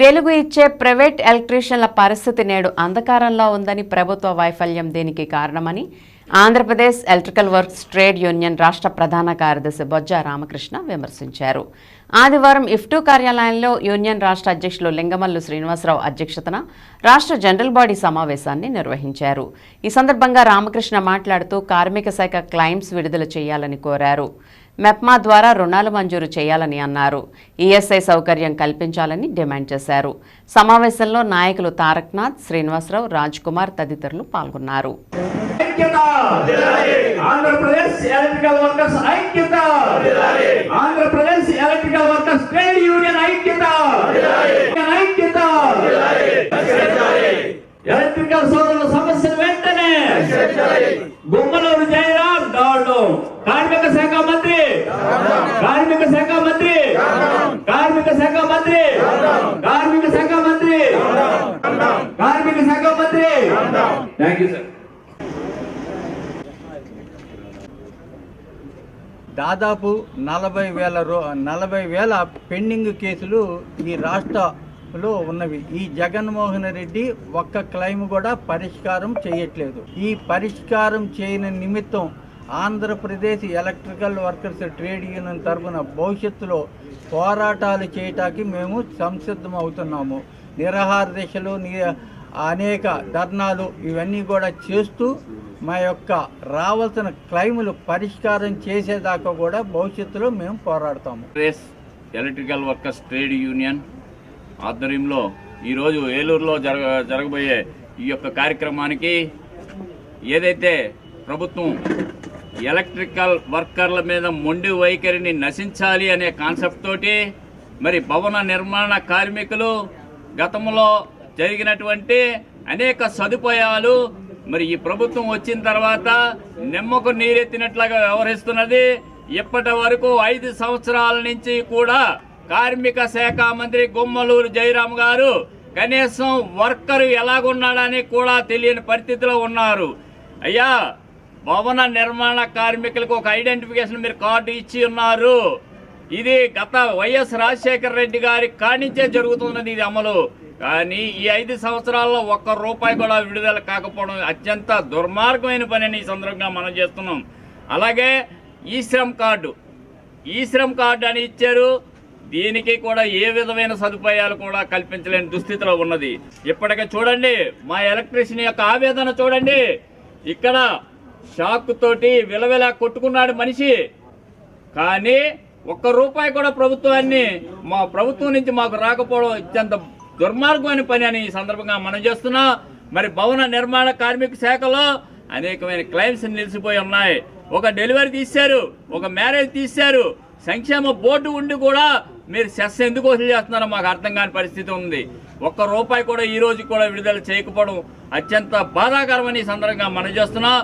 వెలుగు ఇచ్చే ప్రైవేట్ ఎలక్ట్రీషియన్ల పరిస్థితి నేడు అంధకారంలో ఉందని ప్రభుత్వ వైఫల్యం దీనికి కారణమని Andhra Pradesh electrical works trade union రాష్ట్ర ప్రధాన కార్యదర్శి బొజ్జ రామకృష్ణ విమర్శించారు. ఆదివారం ఇఫ్టూ కార్యాలయంలో యూనియన్ రాష్ట్ర అధ్యక్షులు లింగమల్లు శ్రీనివాసరావు అధ్యక్షతన రాష్ట్ర జనరల్ బాడీ సమావేశాన్ని నిర్వహించారు. ఈ సందర్భంగా రామకృష్ణ మాట్లాడుతూ కార్మిక శాఖ క్లైమ్స్ విడుదల చేయాలని కోరారు. మెప్మా ద్వారా రుణాలు మంజూరు చేయాలని అన్నారు. ఈఎస్ఐ సౌకర్యం కల్పించాలని డిమాండ్ చేశారు. సమావేశంలో నాయకులు తారక్నాథ్ శ్రీనివాసరావు రాజ్ కుమార్ తదితరులు పాల్గొన్నారు. ఆంధ్రప్రదేశ్ ఎలక్ట్రికల్ వర్కర్స్ ఐక్యత! Andhra Pradesh electrical workers trade union ఐక్యత! ఐక్యత! ఎలక్ట్రికల్ సోదరుల సమస్యలు వెంటనే! గుమ్మలూరు జయ దాడు కార్మిక శాఖ మంత్రి కార్మిక శాఖ మంత్రి కార్మిక శాఖ మంత్రి కార్మిక శాఖ మంత్రి కార్మిక శాఖ మంత్రి థ్యాంక్ యూ సార్ దాదాపు నలభై వేల రో నలభై వేల పెండింగ్ కేసులు ఈ రాష్ట్రలో ఉన్నవి. ఈ జగన్మోహన్ రెడ్డి ఒక్క క్లెయిమ్ కూడా పరిష్కారం చేయట్లేదు. ఈ పరిష్కారం చేయని నిమిత్తం Andhra Pradesh electrical workers trade union తరఫున భవిష్యత్తులో పోరాటాలు చేయటానికి మేము సంసిద్ధం అవుతున్నాము నిరాహార దీక్షలు ని అనేక ధర్నాలు ఇవన్నీ కూడా చేస్తూ మా యొక్క రావాల్సిన క్లైములు పరిష్కారం చేసేదాకా కూడా భవిష్యత్తులో మేము పోరాడతాము. రేస్ ఎలక్ట్రికల్ వర్కర్స్ ట్రేడ్ యూనియన్ ఆధ్వర్యంలో ఈరోజు ఏలూరులో జరగ జరగబోయే ఈ యొక్క కార్యక్రమానికి ఏదైతే ప్రభుత్వం ఎలక్ట్రికల్ వర్కర్ల మీద మొండి వైఖరిని నశించాలి అనే కాన్సెప్ట్ తోటి మరి భవన నిర్మాణ కార్మికులు గతంలో జరిగినటువంటి అనేక సదుపాయాలు మరి ఈ ప్రభుత్వం వచ్చిన తర్వాత నిమ్మకు నీరెత్తినట్లుగా వ్యవహరిస్తున్నది. ఇప్పటి వరకు ఐదు సంవత్సరాల నుంచి కూడా కార్మిక శాఖ మంత్రి గుమ్మలూరు జయరాం గారు కనీసం వర్కర్ ఎలాగున్నాడని కూడా తెలియని పరిస్థితిలో ఉన్నారు. అయ్యా భవన నిర్మాణ కార్మికులకు ఒక ఐడెంటిఫికేషన్ మీరు కార్డు ఇచ్చి ఉన్నారు. ఇది గత వైఎస్ రాజశేఖర రెడ్డి గారి కానించే జరుగుతున్నది ఇది అమలు. కానీ ఈ ఐదు సంవత్సరాల్లో ఒక్క రూపాయి కూడా విడుదల కాకపోవడం అత్యంత దుర్మార్గమైన పని అని ఈ సందర్భంగా మనం చేస్తున్నాం. అలాగే ఈ శ్రమ్ కార్డు. ఈ శ్రమ్ కార్డు అని ఇచ్చారు. దీనికి కూడా ఏ విధమైన సదుపాయాలు కూడా కల్పించలేని దుస్థితిలో ఉన్నది. ఇప్పటికే చూడండి మా ఎలక్ట్రీషియన్ యొక్క ఆవేదన చూడండి. ఇక్కడ షాక్ తోటి విలవిల కొట్టుకున్నాడు మనిషి. కానీ ఒక్క రూపాయి కూడా ప్రభుత్వాన్ని మా ప్రభుత్వం నుంచి మాకు రాకపోవడం అత్యంత దుర్మార్గమైన పని అని ఈ సందర్భంగా మనం చేస్తున్నాం. మరి భవన నిర్మాణ కార్మిక శాఖలో అనేకమైన క్లైమ్స్ నిలిచిపోయి ఉన్నాయి. ఒక డెలివరీ తీశారు ఒక మ్యారేజ్ తీశారు. సంక్షేమ బోర్డు ఉండి కూడా మీరు సెస్ ఎందుకు వసూలు చేస్తున్నారో మాకు అర్థం కాని పరిస్థితి ఉంది. ఒక్క రూపాయి కూడా ఈ రోజు కూడా విడుదల చేయకపోవడం అత్యంత బాధాకరమని ఈ సందర్భంగా మనం చేస్తున్నాం.